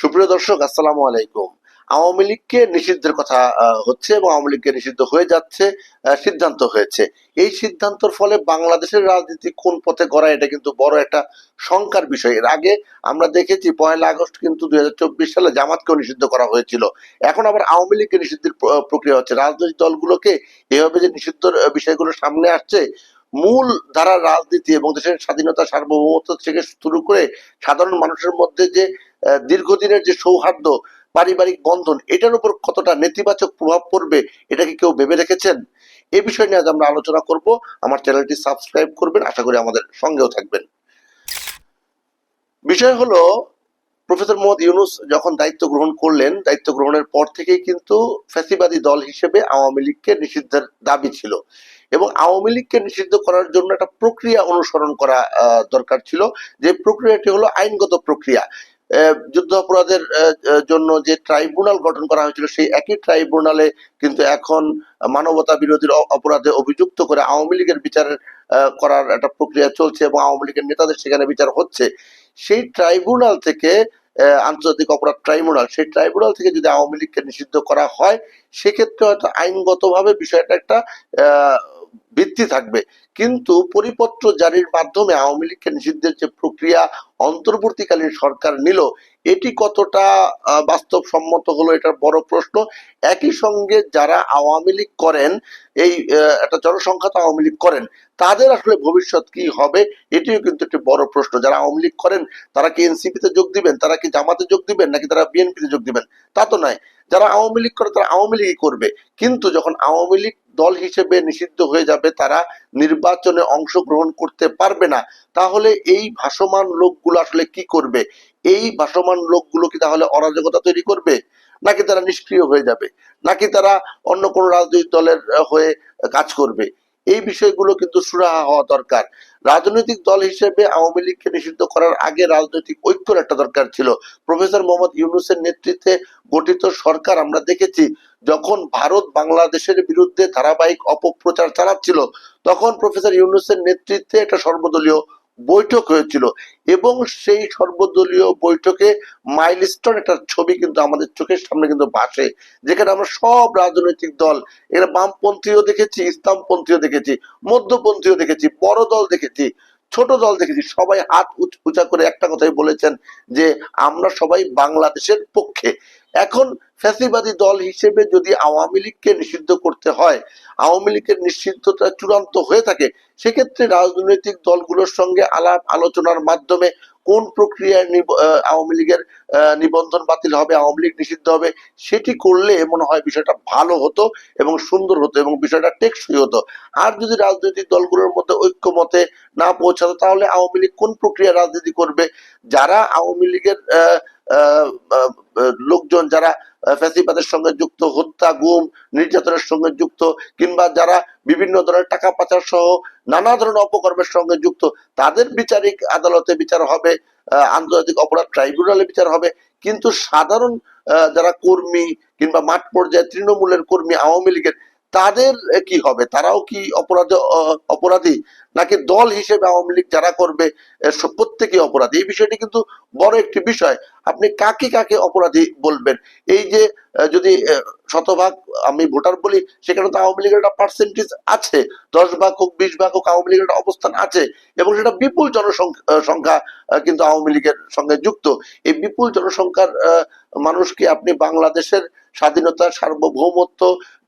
সুপ্রিয় দর্শক, আসসালামু আলাইকুম। আওয়ামী লীগকে নিষিদ্ধের কথা হচ্ছে এবং আওয়ামী লীগকে নিষিদ্ধ হয়ে যাচ্ছে সিদ্ধান্ত হয়েছে। এই সিদ্ধান্তর ফলে বাংলাদেশের রাজনীতি কোন পথে গড়া এটা কিন্তু বড় একটা শঙ্কার বিষয়। এর আগে আমরা দেখেছি, পয়লা আগস্ট কিন্তু দুই হাজার চব্বিশ সালে জামাতকেও নিষিদ্ধ করা হয়েছিল। এখন আবার আওয়ামী লীগকে নিষিদ্ধের প্রক্রিয়া হচ্ছে। রাজনৈতিক দলগুলোকে এভাবে যে নিষিদ্ধ বিষয়গুলো সামনে আসছে, মূল ধারার রাজনীতি এবং দেশের স্বাধীনতা সার্বভৌমত্ব থেকে শুরু করে সাধারণ মানুষের মধ্যে যে দীর্ঘদিনের যে সৌহার্দ্য, পারিবারিক বন্ধন, এটার উপর কতটা নেতিবাচক প্রভাব পড়বে, এটা কি কেউ ভেবে রেখেছেন? এই বিষয় নিয়ে আজ আমরা আলোচনা করব। আমার চ্যানেলটি সাবস্ক্রাইব করবেন, আশা করি আমাদের সঙ্গেও থাকবেন। বিষয় হলো, প্রফেসর মোহাম্মদ ইউনুস যখন দায়িত্ব গ্রহণ করলেন, দায়িত্ব গ্রহণের পর থেকেই কিন্তু ফ্যাসিবাদী দল হিসেবে আওয়ামী লীগকে নিষিদ্ধের দাবি ছিল এবং আওয়ামী লীগকে নিষিদ্ধ করার জন্য একটা প্রক্রিয়া অনুসরণ করা দরকার ছিল। যে প্রক্রিয়াটি হলো আইনগত প্রক্রিয়া। যুদ্ধ অপরাধের জন্য যে ট্রাইব্যুনাল গঠন করা হয়েছিল, সেই একই ট্রাইব্যুনালে কিন্তু এখন মানবতা বিরোধীর অপরাধে অভিযুক্ত করে আওয়ামী লীগের বিচারের করার একটা প্রক্রিয়া চলছে এবং আওয়ামী লীগের নেতাদের সেখানে বিচার হচ্ছে। সেই ট্রাইব্যুনাল থেকে আন্তর্জাতিক অপরাধ ট্রাইব্যুনাল, সেই ট্রাইব্যুনাল থেকে যদি আওয়ামী লীগকে নিষিদ্ধ করা হয়, সেক্ষেত্রে হয়তো আইনগতভাবে বিষয়টা একটা ভিত্তি থাকবে। কিন্তু পরিপত্র জারির মাধ্যমে আওয়ামী লীগকে নিষিদ্ধের যে প্রক্রিয়া অন্তর্বর্তীকালীন সরকার নিল, এটি কতটা বাস্তবসম্মত হলো এটার বড় প্রশ্ন। একই সঙ্গে যারা আওয়ামী লীগ করেন, এই একটা জনসংখ্যা তো আওয়ামী লীগ করেন, তাদের আসলে ভবিষ্যৎ কি হবে, এটিও কিন্তু একটি বড় প্রশ্ন। যারা আওয়ামী লীগ করেন, তারা কি এনসিপিতে যোগ দিবেন? তারা কি জামাতে যোগ দিবেন? নাকি তারা বিএনপিতে যোগ দিবেন? তা তো নয়। যারা আওয়ামী লীগ করে, তারা আওয়ামী লীগই করবে। কিন্তু যখন আওয়ামী লীগ দল হিসেবে নিষিদ্ধ হয়ে যাবে, তারা নির্বাচনে অংশগ্রহণ করতে পারবে না। তাহলে এই ভাসমান লোকগুলো আসলে কি করবে? এই ভাসমান লোকগুলো কি তাহলে অরাজকতা তৈরি করবে? নাকি তারা নিষ্ক্রিয় হয়ে যাবে? নাকি তারা অন্য কোনো রাজনৈতিক দলের হয়ে কাজ করবে? এই বিষয়গুলো কিন্তু সুরাহা হওয়া দরকার। রাজনৈতিক দল হিসেবে আওয়ামী লীগকে নিষিদ্ধ করার আগে রাজনৈতিক ঐক্যর একটা দরকার ছিল। প্রফেসর মোহাম্মদ ইউনুসের নেতৃত্বে গঠিত সরকার আমরা দেখেছি, যখন ভারত বাংলাদেশের বিরুদ্ধে ধারাবাহিক অপপ্রচার চালাচ্ছিল, তখন প্রফেসর ইউনুসের নেতৃত্বে একটা সর্বদলীয় বৈঠক হয়েছিল এবং সেই সর্বদলীয় বৈঠকে মাইলস্টোন একটা ছবি কিন্তু আমাদের চোখের সামনে কিন্তু ভাসে, যেখানে আমরা সব রাজনৈতিক দল এখানে বামপন্থীও দেখেছি, ইসলামপন্থীও দেখেছি, মধ্যপন্থীও দেখেছি, বড় দল দেখেছি, ছোট দল দেখেছি, সবাই হাত উঁচা করে একটা কথাই বলেছেন যে আমরা সবাই বাংলাদেশের পক্ষে। এখন ফ্যাসিবাদী দল হিসেবে যদি আওয়ামী লীগকে নিষিদ্ধ করতে হয় আওয়ামী লীগের নিষিদ্ধতা চূড়ান্ত হয়ে থাকে সেক্ষেত্রে রাজনৈতিক দলগুলোর সঙ্গে আলাপ আলোচনার মাধ্যমে কোন প্রক্রিয়ায় আওয়ামী লীগের নিবন্ধন বাতিল হবে আওয়ামী লীগ নিষিদ্ধ হবে সেটি করলে মনে হয় বিষয়টা ভালো হতো এবং সুন্দর হতো এবং বিষয়টা টেকসই হতো। আর যদি রাজনৈতিক দলগুলোর মধ্যে ঐক্যমতে না পৌঁছাতো তাহলে আওয়ামী লীগ কোন প্রক্রিয়া রাজনীতি করবে? যারা আওয়ামী লীগের আহ, লোকজন যারা ফ্যাসিবাদের সঙ্গে যুক্ত, হত্যা, গুম, নির্যাতনের সঙ্গে যুক্ত, কিংবা যারা বিভিন্ন ধরনের টাকা পাচার সহ নানা ধরনের অপকর্মের সঙ্গে যুক্ত, তাদের বিচারিক আদালতে বিচার হবে আন্তর্জাতিক অপরাধ ট্রাইব্যুনালে বিচার হবে। কিন্তু সাধারণ যারা কর্মী কিংবা মাঠ পর্যায়ে তৃণমূলের কর্মী, আওয়ামী লীগের, তাদের কি হবে? তারাও কি অপরাধ অপরাধী? নাকি দল হিসেবে আওয়ামী লীগ যারা করবে প্রত্যেকেই অপরাধী। এই বিষয়টি কিন্তু বড় একটি বিষয়। আপনি কাকে কাকে অপরাধী বলবেন? এই যে যদি শতভাগ আমি ভোটার বলি, সেখানে তো আওয়ামী লীগের একটা পার্সেন্টেজ আছে। দশ ভাগ হোক, বিশ ভাগ হোক, আওয়ামী লীগের একটা অবস্থান আছে। এবং সেটা বিপুল জনসংখ্যা সংখ্যা কিন্তু আওয়ামী লীগের সঙ্গে যুক্ত। এই বিপুল জনসংখ্যার মানুষকে আপনি বাংলাদেশের স্বাধীনতা, সার্বভৌমত্ব,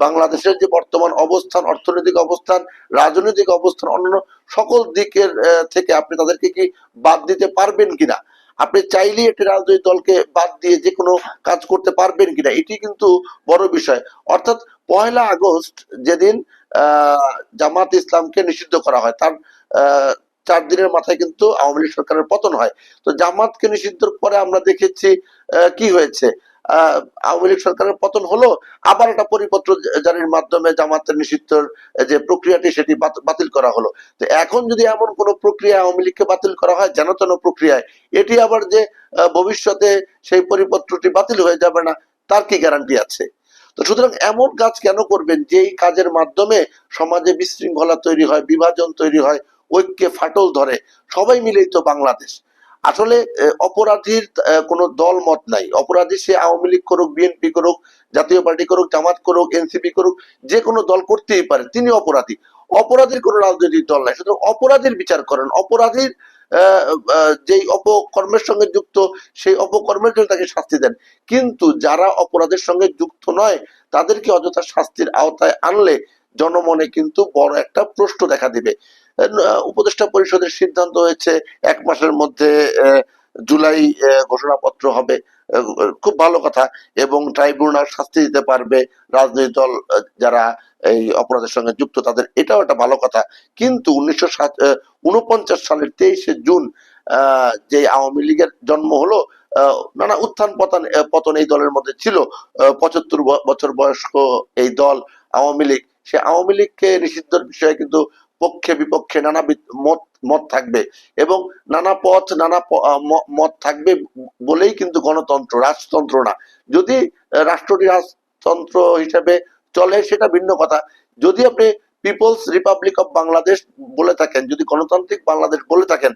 বাংলাদেশের যে বর্তমান অবস্থান, অর্থনৈতিক অবস্থান, রাজনৈতিক অবস্থান, অন্যান্য সকল দিকের থেকে আপনি তাদেরকে কি বাদ দিতে পারবেন কিনা? আপনি চাইলেই একটি রাজনৈতিক দলকে বাদ দিয়ে যে কোনো কাজ করতে পারবেন কিনা এটি কিন্তু বড় বিষয়। অর্থাৎ পয়লা আগস্ট যেদিন আহ, জামাত ইসলামকে নিষিদ্ধ করা হয় তার চার দিনের মাথায় কিন্তু আওয়ামী লীগ সরকারের পতন হয়। তো জামাতকে নিষিদ্ধর পরে আমরা দেখেছি কি হয়েছে? আওয়ামী লীগ সরকারের পতন হলো, আবার একটা পরিপত্র জারির মাধ্যমে জামাতের যে প্রক্রিয়াটি সেটি বাতিল করা হলো। তো এখন যদি এমন প্রক্রিয়া আওয়ামী লীগকে বাতিল করা হয় যেন তেন প্রক্রিয়ায়, এটি আবার যে ভবিষ্যতে সেই পরিপত্রটি বাতিল হয়ে যাবে না, তার কি গ্যারান্টি আছে? তো সুতরাং এমন কাজ কেন করবেন যেই কাজের মাধ্যমে সমাজে বিশৃঙ্খলা তৈরি হয়, বিভাজন তৈরি হয়, ঐক্যে ফাটল ধরে? সবাই মিলেই তো বাংলাদেশ। আসলে অপরাধীর কোনো দল মত নাই। অপরাধী সে আওয়ামী লীগ করুক, বিএনপি করুক, জাতীয় পার্টি করুক, জামাত করুক, এনসিপি করুক, যে কোনো দল করতেই পারে, তিনি অপরাধী। অপরাধীর কোনো রাজনৈতিক দল নাই। সুতরাং অপরাধীর বিচার করেন। অপরাধীর যেই অপকর্মের সঙ্গে যুক্ত, সেই অপকর্মের জন্য তাকে শাস্তি দেন। কিন্তু যারা অপরাধের সঙ্গে যুক্ত নয়, তাদেরকে অযথা শাস্তির আওতায় আনলে জনমনে কিন্তু বড় একটা প্রশ্ন দেখা দিবে। উপদেষ্টা পরিষদের সিদ্ধান্ত হয়েছে, এক মাসের মধ্যে জুলাই ঘোষণাপত্র হবে। খুব ভালো কথা। এবং ট্রাইব্যুনাল শাস্তি দিতে পারবে রাজনৈতিক দল যারা এই অপরাধের সঙ্গে যুক্ত, তাদের এটাও একটা ভালো কথা। কিন্তু উনিশশো উনপঞ্চাশ সালের তেইশে জুন যে আওয়ামী লীগের জন্ম হলো নানা উত্থান পতন পতন এই দলের মধ্যে ছিল। পঁচাত্তর বছর বয়স্ক এই দল আওয়ামী লীগ। সে আওয়ামী লীগকে নিষিদ্ধের বিষয়ে কিন্তু পক্ষে বিপক্ষে নানা মত মত থাকবে এবং নানা পথ, নানা মত থাকবে বলেই কিন্তু গণতন্ত্র, রাজতন্ত্র না। যদি রাষ্ট্রটি রাজতন্ত্র হিসেবে চলে, সেটা ভিন্ন কথা। যদি আপনি পিপলস রিপাবলিক অফ বাংলাদেশ বলে থাকেন, যদি গণতান্ত্রিক বাংলাদেশ বলে থাকেন,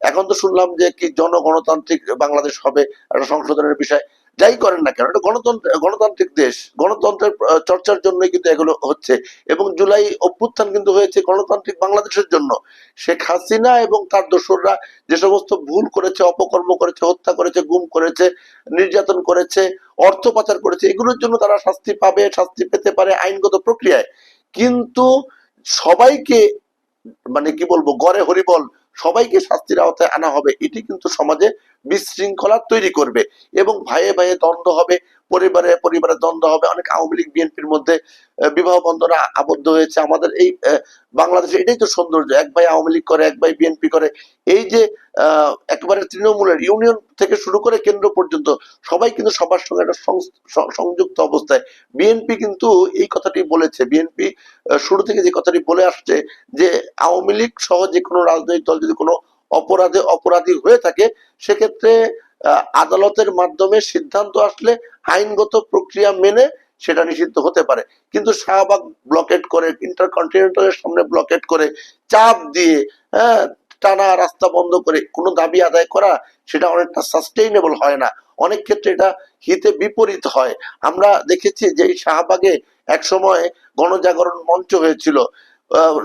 এখন তো শুনলাম যে কি জনগণতান্ত্রিক বাংলাদেশ হবে, একটা সংশোধনের বিষয়। যাই করেন না কেন, এটা গণতন্ত্র, গণতান্ত্রিক দেশ। গণতন্ত্রের চর্চার জন্যই কিন্তু এগুলো হচ্ছে। এবং জুলাই অভ্যুত্থান কিন্তু হয়েছে গণতান্ত্রিক বাংলাদেশের জন্য। শেখ হাসিনা এবং তার দোসররা যে সমস্ত ভুল করেছে, অপকর্ম করেছে, হত্যা করেছে, গুম করেছে, নির্যাতন করেছে, অর্থ পাচার করেছে, এগুলোর জন্য তারা শাস্তি পাবে, শাস্তি পেতে পারে আইনগত প্রক্রিয়ায়। কিন্তু সবাইকে মানে কি বলব, গড়ে হরিবল সবাইকে শাস্তির আওতায় আনা হবে। এটি কিন্তু সমাজে বিশৃঙ্খলা তৈরি করবে এবং ভাইয়ে ভাইয়ে দ্বন্দ্ব হবে। পরিবারে পরিবারে দ্বন্দ্ব হবে। অনেক আওয়ামী লীগ, বিএনপির মধ্যে বিবাহ বন্ধনে আবদ্ধ হয়েছে। আমাদের এই বাংলাদেশে এটাই তো সৌন্দর্য। এক ভাই আওয়ামী লীগ করে, এক ভাই বিএনপি করে। এই যে একেবারে তৃণমূলের ইউনিয়ন থেকে শুরু করে কেন্দ্র পর্যন্ত সবাই কিন্তু সবার সঙ্গে একটা সংযুক্ত অবস্থায়। বিএনপি কিন্তু এই কথাটি বলেছে। বিএনপি শুরু থেকে যে কথাটি বলে আসছে যে, আওয়ামী লীগ সহ যে কোনো রাজনৈতিক দল যদি কোনো অপরাধে, অপরাধী হয়ে থাকে, সেক্ষেত্রে আদালতের মাধ্যমে সিদ্ধান্ত আসলে আইনগত প্রক্রিয়া মেনে সেটা নিষিদ্ধ হতে পারে। কিন্তু শাহবাগ ব্লকেট করে ইন্টারকন্টিনেন্টালের সামনে ব্লকেট করে, চাপ দিয়ে হ্যাঁ টানা রাস্তা বন্ধ করে কোনো দাবি আদায় করা, সেটা অনেকটা সাস্টেইনেবল হয় না। অনেক ক্ষেত্রে এটা হিতে বিপরীত হয়। আমরা দেখেছি যে শাহবাগে এক সময় গণজাগরণ মঞ্চ হয়েছিল।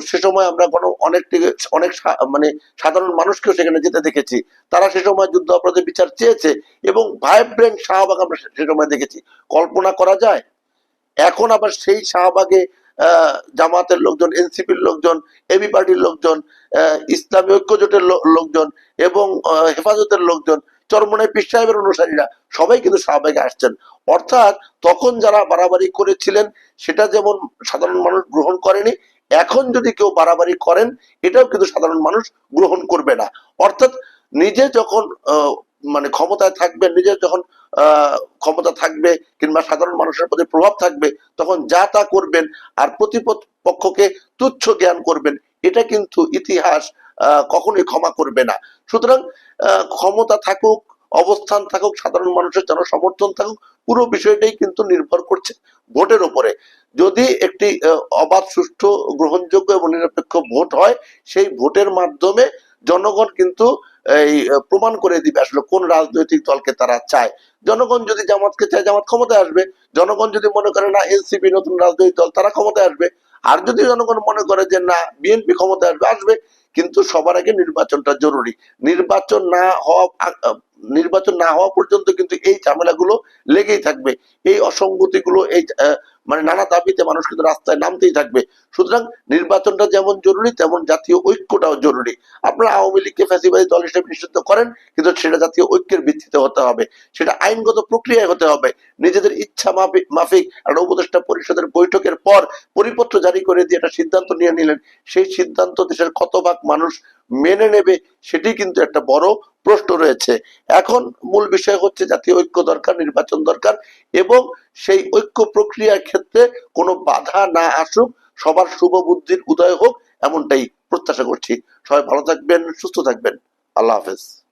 সে সময় আমরা কোনো অনেক অনেক মানে সাধারণ মানুষকেও সেখানে যেতে দেখেছি। তারা সে সময় যুদ্ধ অপরাধের বিচার চেয়েছে এবং ভাইব্রেন্ট শাহবাগ আমরা সে- সময় দেখেছি। কল্পনা করা যায়, এখন আবার সেই শাহবাগে জামাতের লোকজন, এনসিপির লোকজন, এবি পার্টির লোকজন ইসলামী ঐক্যজোটের লো- লোকজন এবং হেফাজতের লোকজন চরমনে পীর সাহেবের অনুসারীরা সবাই কিন্তু শাহবাগে আসছেন। অর্থাৎ তখন যারা বাড়াবাড়ি করেছিলেন, সেটা যেমন সাধারণ মানুষ গ্রহণ করেনি এখন যদি কেউ বাড়াবাড়ি করেন, এটাও কিন্তু সাধারণ মানুষ গ্রহণ করবে না। অর্থাৎ নিজে যখন মানে ক্ষমতায় থাকবে, নিজে যখন ক্ষমতা থাকবে কিংবা সাধারণ মানুষের প্রতি প্রভাব থাকবে, তখন যা তা করবেন আর প্রতিপক্ষকে তুচ্ছ জ্ঞান করবেন, এটা কিন্তু ইতিহাস কখনোই ক্ষমা করবে না। সুতরাং ক্ষমতা থাকুক অবস্থান থাকুক, সাধারণ মানুষের জনসমর্থন থাকুক, পুরো বিষয়টাই কিন্তু নির্ভর করছে ভোটের উপরে। যদি একটি অবাধ, সুষ্ঠু, গ্রহণযোগ্য এবং নিরপেক্ষ ভোট হয়, সেই ভোটের মাধ্যমে জনগণ কিন্তু এই প্রমাণ করে দিবে আসলে কোন রাজনৈতিক দলকে তারা চায়। জনগণ যদি জামাতকে চায়, জামাত ক্ষমতায় আসবে। জনগণ যদি মনে করে না, এনসিপি নতুন রাজনৈতিক দল, তারা ক্ষমতায় আসবে। আর যদি জনগণ মনে করে যে না, বিএনপি ক্ষমতায় আসবে আসবে। কিন্তু সবার আগে নির্বাচনটা জরুরি। নির্বাচন না হওয়া, নির্বাচন না হওয়া পর্যন্ত কিন্তু এই ঝামেলাগুলো লেগেই থাকবে। এই অসঙ্গতিগুলো, এই মানে নানা দাবিতে মানুষ কিন্তু রাস্তায় নামতেই থাকবে। সুতরাং নির্বাচনটা যেমন জরুরি, তেমন জাতীয় ঐক্যটাও জরুরি। আপনারা আওয়ামী লীগকে ফ্যাসিবাদী দল হিসেবে নিষিদ্ধ করেন, কিন্তু সেটা জাতীয় ঐক্যের ভিত্তিতে হতে হবে। সেটা আইনগত প্রক্রিয়ায় হতে হবে। নিজেদের ইচ্ছা মাফিক একটা উপদেষ্টা পরিষদের বৈঠকের পর পরিপত্র জারি করে দিয়ে একটা সিদ্ধান্ত নিয়ে নিলেন। সেই সিদ্ধান্ত দেশের কত ভাগ মানুষ মেনে নেবে, সেটি কিন্তু একটা বড় প্রশ্ন রয়েছে। এখন মূল বিষয় হচ্ছে জাতীয় ঐক্য দরকার, নির্বাচন দরকার, এবং সেই ঐক্য প্রক্রিয়ার ক্ষেত্রে কোনো বাধা না আসুক, সবার শুভ বুদ্ধির উদয় হোক, এমনটাই প্রত্যাশা করছি। সবাই ভালো থাকবেন, সুস্থ থাকবেন। আল্লাহ হাফেজ।